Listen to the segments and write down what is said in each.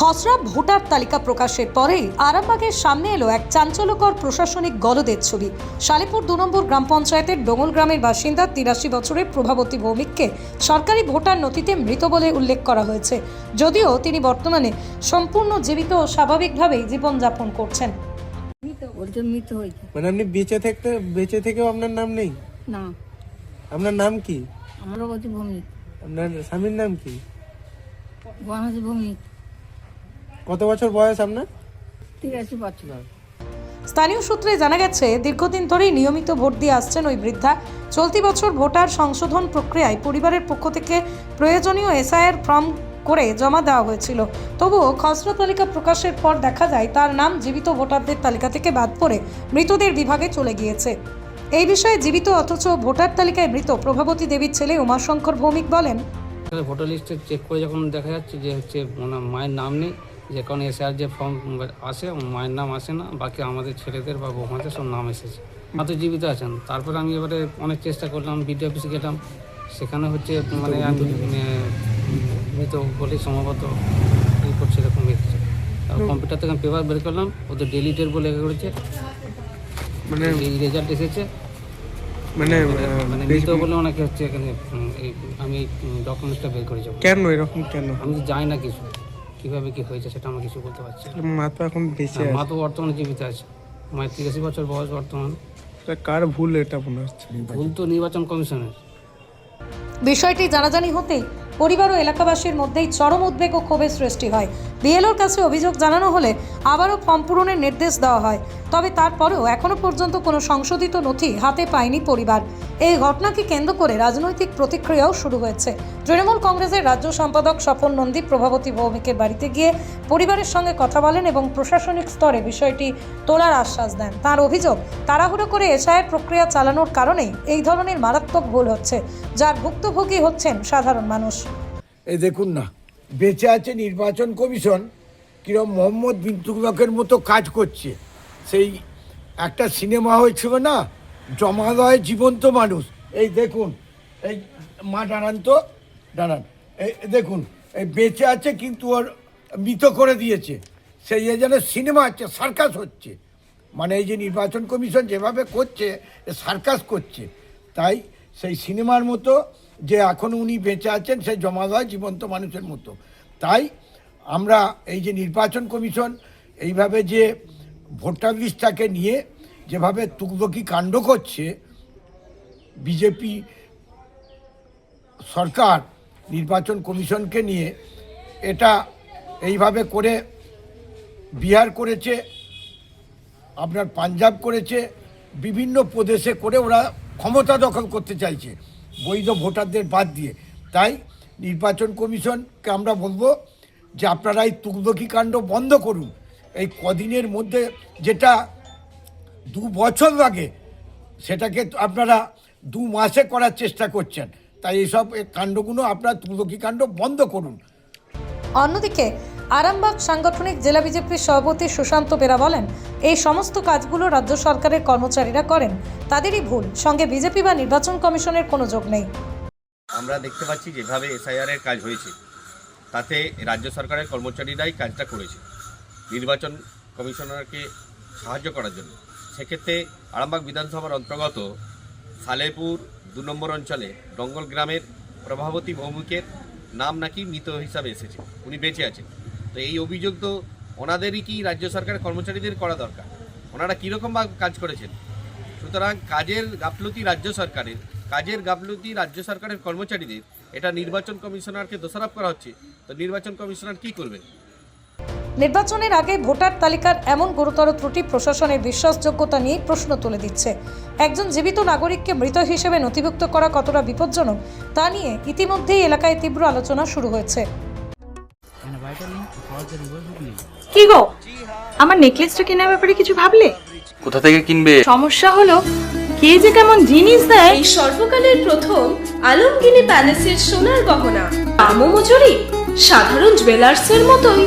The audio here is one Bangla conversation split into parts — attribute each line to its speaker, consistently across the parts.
Speaker 1: খসড়া ভোটার তালিকা প্রকাশের পরেই আরামবাগের সামনে এলো এক চাঞ্চল্যকর প্রশাসনিক গলদের ছবি। শালিপুর দু নম্বর গ্রাম পঞ্চায়েতের ডোঙল গ্রামের বাসিন্দা তিরাশি বছরের প্রভাবতী ভৌমিককে সরকারি ভোটার নথিতে মৃত বলে উল্লেখ করা হয়েছে। যদিও তিনি বর্তমানে সম্পূর্ণ জীবিত ও স্বাভাবিকভাবেই জীবনযাপন করছেন।
Speaker 2: মানে আপনি বেঁচে থাকতে বেঁচে থেকেও আপনার নাম নেই?
Speaker 3: না।
Speaker 2: আপনার নাম কি?
Speaker 3: আমরা বলছি ভূমি
Speaker 2: আপনার স্বামীর নাম কি?
Speaker 3: গণহাসি ভূমি
Speaker 2: কত বছর বয়স আপনার?
Speaker 3: তিরাশি বছর।
Speaker 1: স্থানীয় সূত্রে জানা গেছে দীর্ঘদিন ধরেই নিয়মিত ভোট দিয়ে আসছেন ওই বৃদ্ধা। চলতি বছর ভোটার সংশোধন প্রক্রিয়ায় পরিবারের পক্ষ থেকে প্রয়োজনীয় এসআইআর ফর্ম করে জমা দেওয়া হয়েছিল। তবুও খসড়া তালিকা প্রকাশের পর দেখা যায় তার নাম জীবিত ভোটারদের তালিকা থেকে বাদ পড়ে মৃতদের বিভাগে চলে গিয়েছে। এই বিষয়ে জীবিত অথচ ভোটার তালিকায় মৃত প্রভাবতী দেবীর ছেলে উমাশঙ্কর ভৌমিক বলেন
Speaker 4: ভোটার লিস্টে চেক করে যখন দেখা যাচ্ছে যে হচ্ছে মায়ের নাম নেই যে কারণে এসআর যে ফর্ম আসে মায়ের নাম আসে না বাকি আমাদের ছেলেদের বা বৌমাদের সব নাম এসেছে। মা তো জীবিত আছেন। তারপরে আমি এবারে অনেক চেষ্টা করলাম বিডি অফিসে গেলাম। সেখানে হচ্ছে মানে আমি মৃত বলে সম্ভবত রিপোর্ট সেরকম এসেছে। কম্পিউটার থেকে পেপার বের করলাম ওদের ডেলিটেড বলে করেছে।
Speaker 2: মানে
Speaker 4: রেজাল্ট এসেছে।
Speaker 2: মানে
Speaker 4: মানে মৃত বলে ওনাকে হচ্ছে এখানে আমি ডকুমেন্টসটা বের করে যাব।
Speaker 2: কেন এরকম কেন?
Speaker 4: আমি তো জানি না কিছু। কীভাবে কি হয়েছে সেটা আমরা কিছু বলতে পারছি না।
Speaker 2: মা তো এখন বেঁচে
Speaker 4: আর মা
Speaker 2: আছে।
Speaker 4: তো বর্তমানে জীবিত আছে। মায়ের তিরাশি বছর বয়স বর্তমান।
Speaker 2: কার ভুল এটা মনে হচ্ছে?
Speaker 4: ভুল তো নির্বাচন কমিশনের।
Speaker 1: বিষয়টি জানাজানি হতেই পরিবার ও এলাকাবাসীর মধ্যেই চরম উদ্বেগ ও ক্ষোভের সৃষ্টি হয়। বিএলওর কাছে অভিযোগ জানানো হলে আবারও ফর্ম পূরণের নির্দেশ দেওয়া হয়। তবে তারপরেও এখনও পর্যন্ত কোনো সংশোধিত নথি হাতে পায়নি পরিবার। এই ঘটনাকে কেন্দ্র করে রাজনৈতিক প্রতিক্রিয়াও শুরু হয়েছে। তৃণমূল কংগ্রেসের রাজ্য সম্পাদক স্বপন নন্দী প্রভাবতী ভৌমিকের বাড়িতে গিয়ে পরিবারের সঙ্গে কথা বলেন এবং প্রশাসনিক স্তরে বিষয়টি তোলার আশ্বাস দেন। তার অভিযোগ, তাড়াহুড়ো করে এসআইয়ের প্রক্রিয়া চালানোর কারণেই এই ধরনের মারাত্মক ভুল হচ্ছে, যার ভুক্তভোগী হচ্ছেন সাধারণ মানুষ।
Speaker 5: এই দেখুন না, বেঁচে আছে নির্বাচন কমিশন, কিরম মোহাম্মদ বিন তুগলকের মতো কাজ করছে। সেই একটা সিনেমা হয়েছিল না জমালয় জীবন্ত মানুষ। এই দেখুন, এই মা দাঁড়ান তো, দাঁড়ান। এই দেখুন, এই বেঁচে আছে কিন্তু ওর মৃত করে দিয়েছে। সেই এ যেন সিনেমা হচ্ছে, সার্কাস হচ্ছে। মানে এই যে নির্বাচন কমিশন যেভাবে করছে সার্কাস করছে। তাই সেই সিনেমার মতো যে এখন উনি বেঁচে আছেন, সেই জমালয় জীবন্ত মানুষের মতো। তাই আমরা এই যে নির্বাচন কমিশন, এইভাবে যে ভোটার লিস্টটাকে নিয়ে যেভাবে তুকবকি কাণ্ড করছে, বিজেপি সরকার, নির্বাচন কমিশনকে নিয়ে, এটা এইভাবে করে বিহার করেছে, আপনার পাঞ্জাব করেছে, বিভিন্ন প্রদেশে করে ওরা ক্ষমতা দখল করতে চাইছে, বৈধ ভোটারদের বাদ দিয়ে। তাই নির্বাচন কমিশনকে আমরা বলব যে আপনারা এই তুকদকি কাণ্ড বন্ধ করুন। এই কদিনের মধ্যে যেটা দু বছর আগে সেটাকে আপনারা দু মাসে করার চেষ্টা করছেন। তাই এইসব কাণ্ডগুলো আপনারা তুগলকি কাণ্ড বন্ধ করুন।
Speaker 1: অন্যদিকে আরামবাগ সাংগঠনিক জেলা বিজেপির সভাপতি সুশান্ত বেরা বলেন এই সমস্ত কাজগুলো রাজ্য সরকারের কর্মচারীরা করেন। তাদেরই ভুল সঙ্গে বিজেপি বা নির্বাচন কমিশনের কোনো যোগ নেই।
Speaker 6: আমরা দেখতে পাচ্ছি যেভাবে এসআইআর এর কাজ হয়েছে তাতে রাজ্য সরকারের কর্মচারীরাই কাজটা করেছে। নির্বাচন কমিশনারকে সাহায্য করার জন্য। সেক্ষেত্রে আরামবাগ বিধানসভার অন্তর্গত সালেপুর দু নম্বর অঞ্চলে ডঙ্গল গ্রামের প্রভাবতী ভৌমিকের নাম নাকি মৃত হিসাবে এসেছে। উনি বেঁচে আছেন। তো এই অভিযোগ তো ওনাদেরই কি রাজ্য সরকারের কর্মচারীদের করা দরকার? ওনারা কীরকম কাজ করেছেন? সুতরাং কাজের গাফলতি রাজ্য সরকারের, কাজের গাফলতি রাজ্য সরকারের কর্মচারীদের, এটা নির্বাচন কমিশনারকে দোষারোপ করা হচ্ছে। তো নির্বাচন কমিশনার কি করবেন?
Speaker 1: নির্বাচনের আগে ভোটার তালিকার এমন গুরুতর ত্রুটি প্রশাসনের বিশ্বাসযোগ্যতা নিয়ে প্রশ্ন তুলে দিচ্ছে। একজন জীবিত নাগরিককে মৃত হিসেবে নথিভুক্ত করা কতটা বিপজ্জনক তা নিয়ে ইতিমধ্যেই এলাকায় তীব্র আলোচনা শুরু হয়েছে।
Speaker 7: কি গো? আমার নেকলেসটা কেনার ব্যাপারে কিছু ভাবলে?
Speaker 8: কোথা থেকে কিনবে?
Speaker 7: সমস্যা হলো কে যে কেমন জিনিস দেয়?
Speaker 9: এই সর্বকালের প্রথম আলমগিনি প্যালেসের সোনার গহনা। দামও মজুরি সাধারণ জুয়েলার্সের মতোই।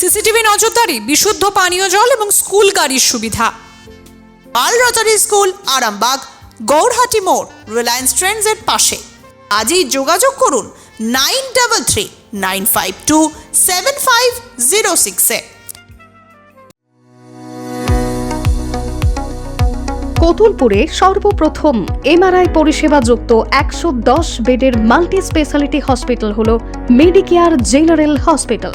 Speaker 8: সিসিটিভি নজরদারি, বিশুদ্ধ পানীয় জল এবং স্কুল গাড়ির সুবিধা। পাল রটারি স্কুল, আরামবাগ, গৌরহাটি মোড়, রিলায়েন্স ট্রেন্ডসের পাশে। আজই যোগাযোগ করুন nine double three nine five two seven five zero সিক্সে
Speaker 10: কতুলপুরে সর্বপ্রথম এমআরআই পরিষেবা যুক্ত একশো দশ বেডের মাল্টি স্পেশালিটি হসপিটাল হল মেডিকেয়ার জেনারেল হসপিটাল।